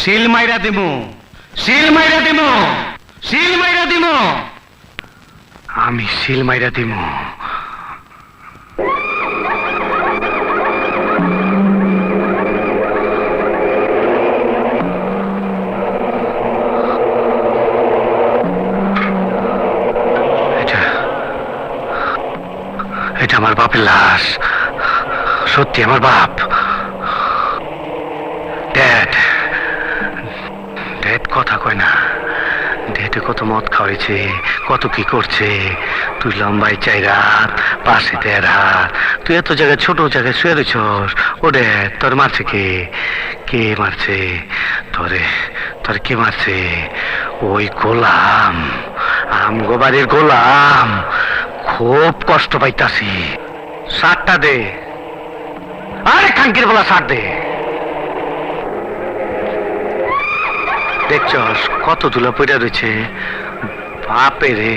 শিল মাইরা দিমু। শিল মাইরা দিমু। শিল মাইরা দিমু। আমি শিল মাইরা দিমু। এটা আমার বাপের লাশ। সত্যি আমার বাপ। ড্যাড কথা কয় না। ডেটে কত মদ খাওয়াইছে, কত কি করছে। তুই লম্বাই চাই রাত, পাশে দেড় হাত। তুই এত জায়গায় ছোট জায়গায় শুয়ে রয়েছস ও ড্যাড তোর মারছে কে? কে মারছে? তোরে, তোর কে মারছে? ওই গোলাম, আম বাড়ির গোলাম। খুব কষ্ট পাইতাছি। সারটা দে। আরে খাঙ্কির বলা সার দে। দেখছস কত ধুলা পড়ে রয়েছে। বাপেরে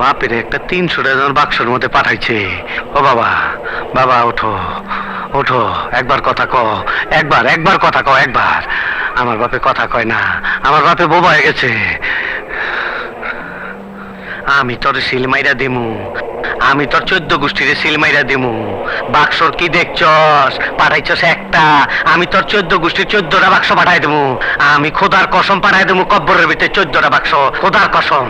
বাপেরে একটা তিনশো বাক্সের মধ্যে পাঠাইছে। ও বাবা বাবা, ওঠো ওঠো, একবার কথা ক একবার একবার কথা ক একবার। আমার বাপে কথা কয় না, আমার বাপে বোবা হয়ে গেছে। আমি তোর সিলমাইরা দিমু আমি তোর চোদ্দ গোষ্ঠীর সিলমাইরা দিমু। বাক্সর কি দেখছস? পাঠাইছস একটা। আমি তোর চোদ্দ গোষ্ঠীর চোদ্দটা বাক্স পাঠাই দেবো আমি খোদার কসম পাঠাই দেবো কব্বরের ভিতরে চোদ্দটা বাক্স। খোদার কসম।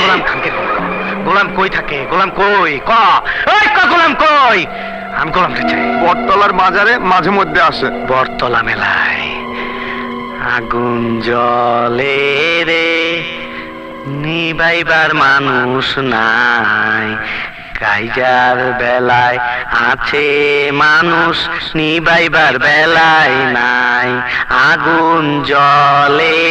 গোলাম খানকে গোলাম কই থাকে? গোলাম কই? ক? এই ক গোলাম কই? আমি গোলামকে চাই। বটতলার বাজারে মাঝে মধ্যে আসে। বটতলা মেলায় আগুন জলে রে। নিবাইবার মানুষ নাই। কাইজার বেলায় আছে মানুষ নিবাইবার বেলায় নাই। আগুন জলে